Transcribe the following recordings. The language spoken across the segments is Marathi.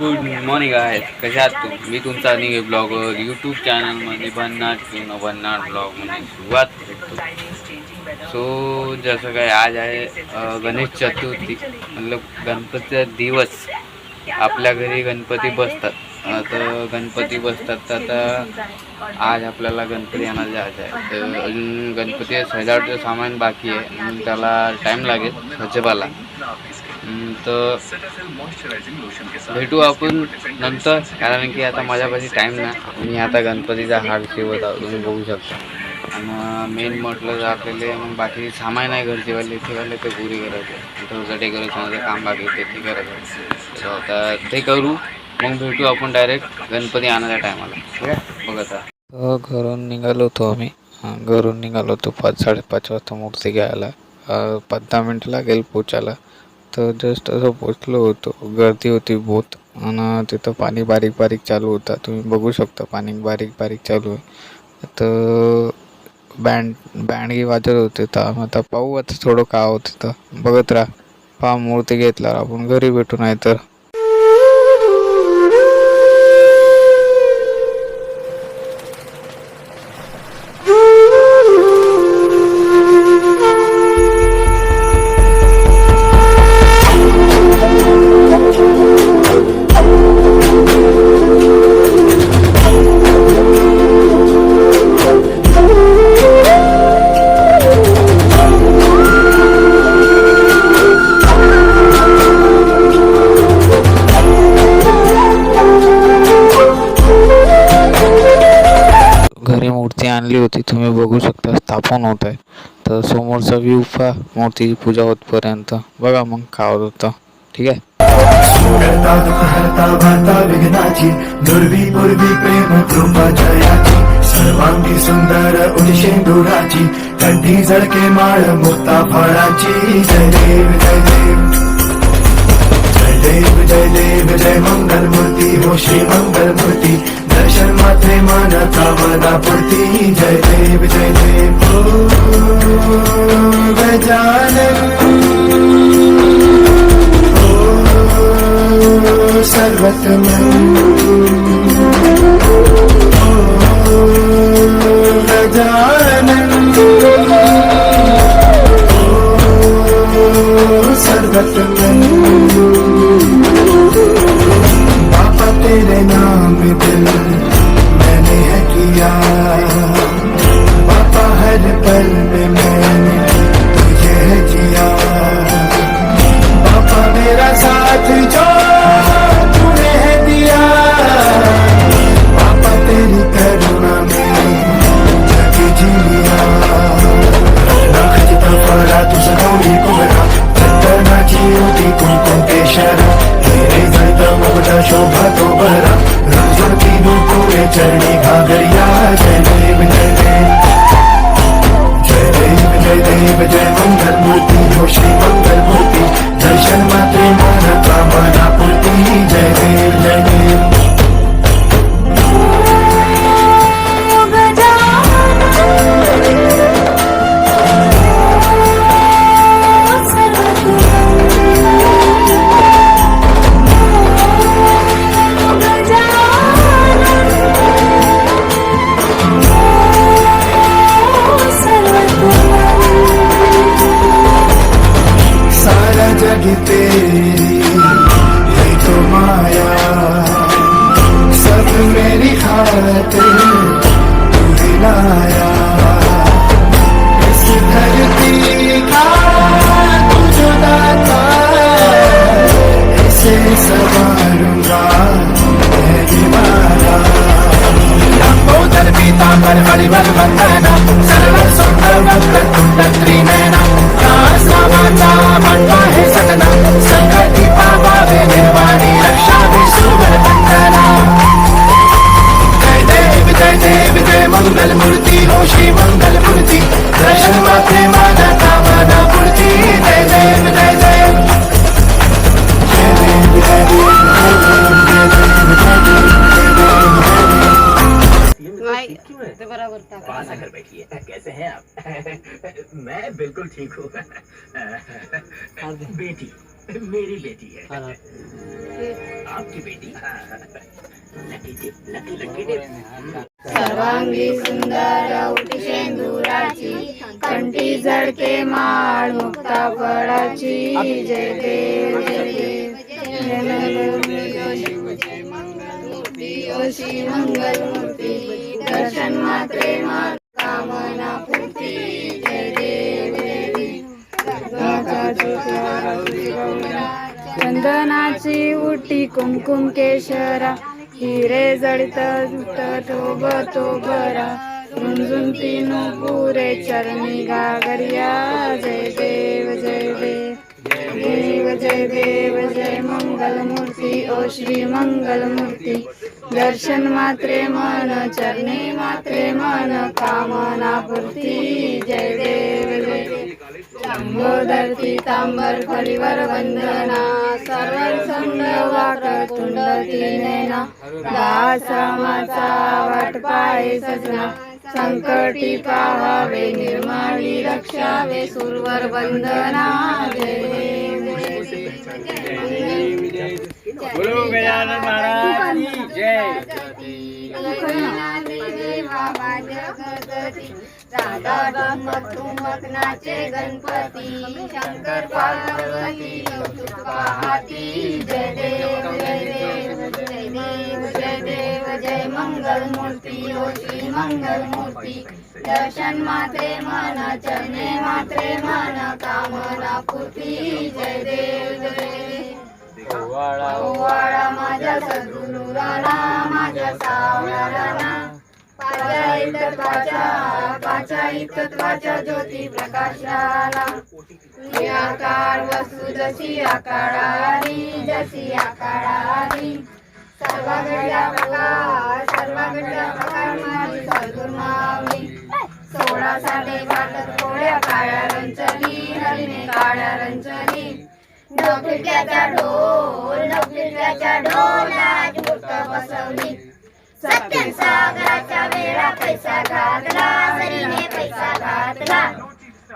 गुड मॉर्निंग आहे कशा आहात तू मी तुमचा निघे ब्लॉगर यूट्यूब चॅनलमध्ये भन्नाट किंवा भन्नाट ब्लॉगमध्ये सुरुवात करतो. सो जसं काय आज आहे गणेश चतुर्थी मतलब गणपतीचा दिवस. आपल्या घरी गणपती बसतात. तर गणपती बसतात तर आता आज आपल्याला गणपती आणायला जायचं आहे. तर अजून गणपती सजावटचं सामान बाकी आहे. म्हणून त्याला टाईम लागेल सजवायला तर भेटू आपण नंतर कारण की आता माझ्यापाशी टाईम नाही. मी आता गणपतीचा हार शिवत आहोत तुम्ही बघू शकता. आणि मेन म्हटलं तर आपल्याला मग बाकी सामान आहे घरचे वाले ते वाले ते पुरी करायचे थोडंसं डेकोरेशनचं काम बाकी ते ते करायचं आता ते करू मग भेटू आपण डायरेक्ट गणपती आणायच्या टायमाला ठीक आहे? बघा घरून निघालो होतो आम्ही. घरून निघालो होतो पाच साडेपाच वाजता मूर्ती घ्यायला. पाच दहा मिनटं लागेल पोचायला. तर जस्ट असं पोचलो होतो. गर्दी होती बहुत. आणि तिथं पाणी बारीक बारीक चालू होता. तुम्ही बघू शकता पाणी बारीक बारीक चालू आहे. तर बँड बँडगी वाजत होते तर मग आता पाहू आता थोडं का होतं. तर बघत राहा. पहा मूर्ती घेतला आपण घरी भेटू नाही तर मूर्ती तुम्ही बघू शकता स्थापन होत आहे. तर समोरचा व्ह्यू पहा मूर्तीची पूजा होतपर्यंत. बघा मग काय होत. होतं ठीक आहे? सर्वांगी सुंदर उदिशेंदुराची कंठी झडके माळ मुक्ता फळाची. जय देव जय देव. जय विजय देव विजय मंगल मूर्ती हो श्री मंगल मूर्ती दर्शन मात्रे माना कामना पूर्ती जय देव जय देव ओ गजानन। हो सर्वतमन मंगल मूर्ती हो श्री मंगल मूर्ती दर्शन मात्रे बराबर टाका पास आकर बैठिए कैसे हैं आप मैं बिल्कुल ठीक हूँ बेटी मेरी बेटी है आपकी बेटी lucky tip lucky lucky tip सर्वांगी सुंदर उठशेंदुराची कंठी जडके माळ मुक्ता फळाची जय देव जय देव जय मंगलमूर्ती जय मंगलमूर्ती ओशी मंगलमूर्ती दर्शन मात्रे मात कामना पूर्ती जय देव जय चंदनाची उटी कुमकुम केशरा हिरे जडित थोब तो बरा रुंजून तीन पुरे चरणी गागरिया जय देव जय देव. देव जय देव जय मंगलमूर्ती ओ श्री मंगलमूर्ती. दर्शन मात्रे मन चरणे मात्रे मन कामना पूर्ती. जय देव जय देव. तांबर परिवर वंदना. सर्वर संग वाकर तुंड तिनेना दासमाचा वाट पाय सजना. संकटी पाहावे निर्माणी रक्षावे सुरवर वंदना. जय बोलो गजानन महाराज जय राधा नाचे गणपती शंकर पार्वती कौतुक जय देव जय देव जय देव जय देव जय मंगल मूर्ती ओ श्री मंगल मूर्ती दर्शन मात्रे मन चरणे मात्रे मन कामना पूर्ती जय देव जय देव. ओवाळा माझ्या सद्गुरु राणा माझ्या सावळा राणा पाचा तत्वाच्या पाचा तत्वाच्या ज्योती प्रकाश राणा निराकार वस्तू जशी आकारारी जशी आकारारी. सर्व घडल्या प्रकार सर्व घडल्या प्रकार माझी सद्गुरु मावली सोळा साडे वाटत पोळ्या काळ्या रंचली हरिणे काळ्या रंचली डोक्याच्या ढोल डोक्याच्या ढोलात मूर्त बसवली. सत्य सागराच्या वेळा पैसा घातला हरीने पैसा घातला.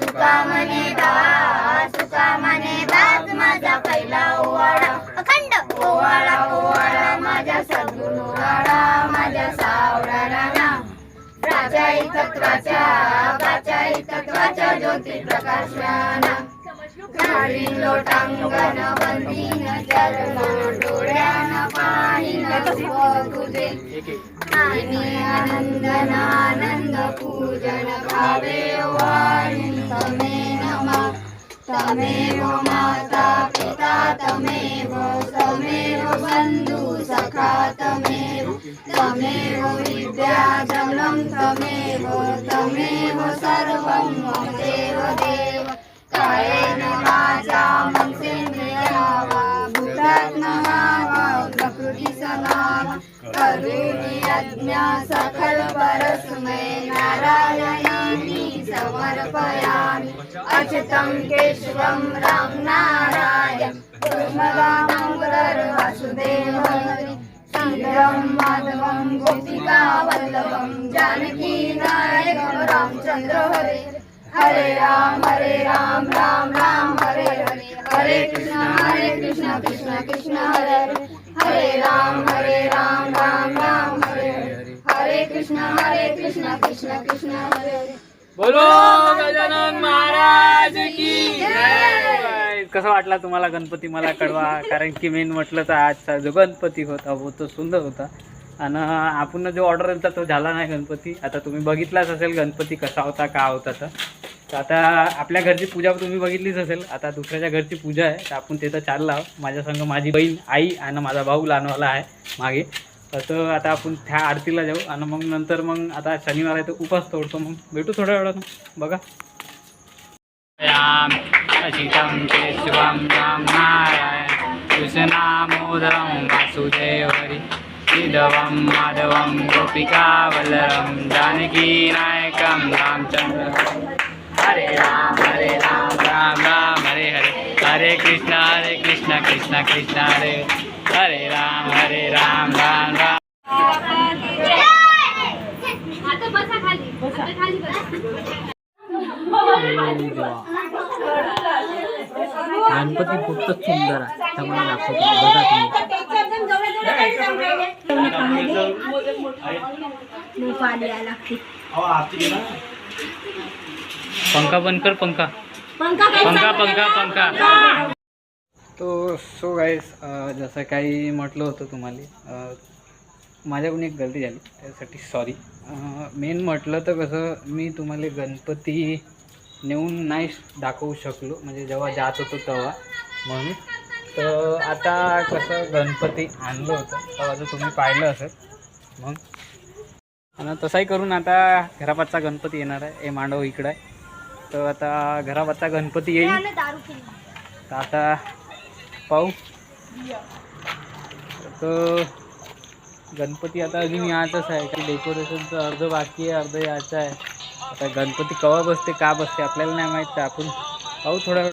सुका मने दास सुका मने दास माझा पहिला ओवाळा. अखंड ओवाळा ओवाळा माझ्या बाचाई तत्वाच्या बाचाई तत्वाच्या ज्योती प्रकाशाना. काळी लोटांगण बंदीन चरण डोळ्यान पाहिन तुझे. आणि आनंदन आनंद पूजन भावे वाणी तमे नमा तमेव माता पिता तमेव तमेव बंधू. तमेव विद्या जन्म तमेव तमेव सर्वं मम देव देव कायेन माझा मनसेंद्रियावा भूतात्मना नमावा प्रकृती सनावा करुणी अज्ञा सकल परस्मै नारायणानि समर्पयामि। अच्युतं केशवं राम नारायण। कुर्मदामोदर वासुदेव हरि श्रीराम माधवं गोपिका वल्लभं जानकी नायकं रामचंद्र हरे। हरे राम हरे राम राम राम हरे हरे। हरे कृष्ण हरे कृष्ण कृष्ण कृष्ण हरे हरे। हरे राम हरे राम राम राम हरे हरे। हरे कृष्ण हरे कृष्ण कृष्ण कृष्ण हरे हरे। बोलो कसं वाटला तुम्हाला गणपती मला कळवा? कारण की मेन म्हटलं तर आजचा जो गणपती होता हो तो सुंदर होता. आणि आपण जो ऑर्डर दिला तो झाला नाही गणपती. आता तुम्ही बघितलाच असेल गणपती कसा होता का होता तर. आता आपल्या घरची पूजा तुम्ही बघितलीच असेल. आता दुसऱ्याच्या घरची पूजा आहे तर आपण तिथं चाललो आहोत. माझ्या संग माझी बहीण आई आणि माझा भाऊ लहानवाला आहे मागे. तर आता आपण त्या आरतीला जाऊ. आणि मग नंतर मग आता शनिवार आहे तर उपास तोडतो. मग भेटू थोड्या वेळानं बघा. राम अचितं केशवं राम नारायण। कृष्णामोदरं वासुदेव हरि श्रीधवं माधवं गोपिकावल्लभं जानकीनायकं रामचन्द्र हरे राम हरे राम राम राम हरे हरे। हरे कृष्ण हरे कृष्ण कृष्ण कृष्ण हरे हरे राम हरे राम राम राम। गणपती खूपच सुंदर आहे. मला दाखवतो. बघा तुम्ही. पंखा बंद कर पंखा. पंखा पंखा पंखा. तो सो गाईस जसं काही म्हटलं होतं तुम्हाला माझ्याकडून एक गलती झाली त्यासाठी सॉरी मेन म्हटलं तर कसं मी तुम्हाला गणपती नेऊन नाही दाखवू शकलो. म्हणजे जेव्हा जात होतो तेव्हा. म्हणून? तर आता कसं गणपती आणलं होतं. तेव्हा जर तुम्ही पाहिलं असेल. मग आणि तसाही करून आता घरापाचा गणपती येणार आहे. हे मांडव इकडं आहे. तर आता घरापाचा गणपती येईल. तर आता पाहू. तर गणपती आता अजून यायचंच आहे. की डेकोरेशनचं अर्ध बाकी आहे अर्ध यायचं आहे. आता गणपती केव्हा बसते का बसते आपल्याला नाही माहीत आपण पाहू थोड्या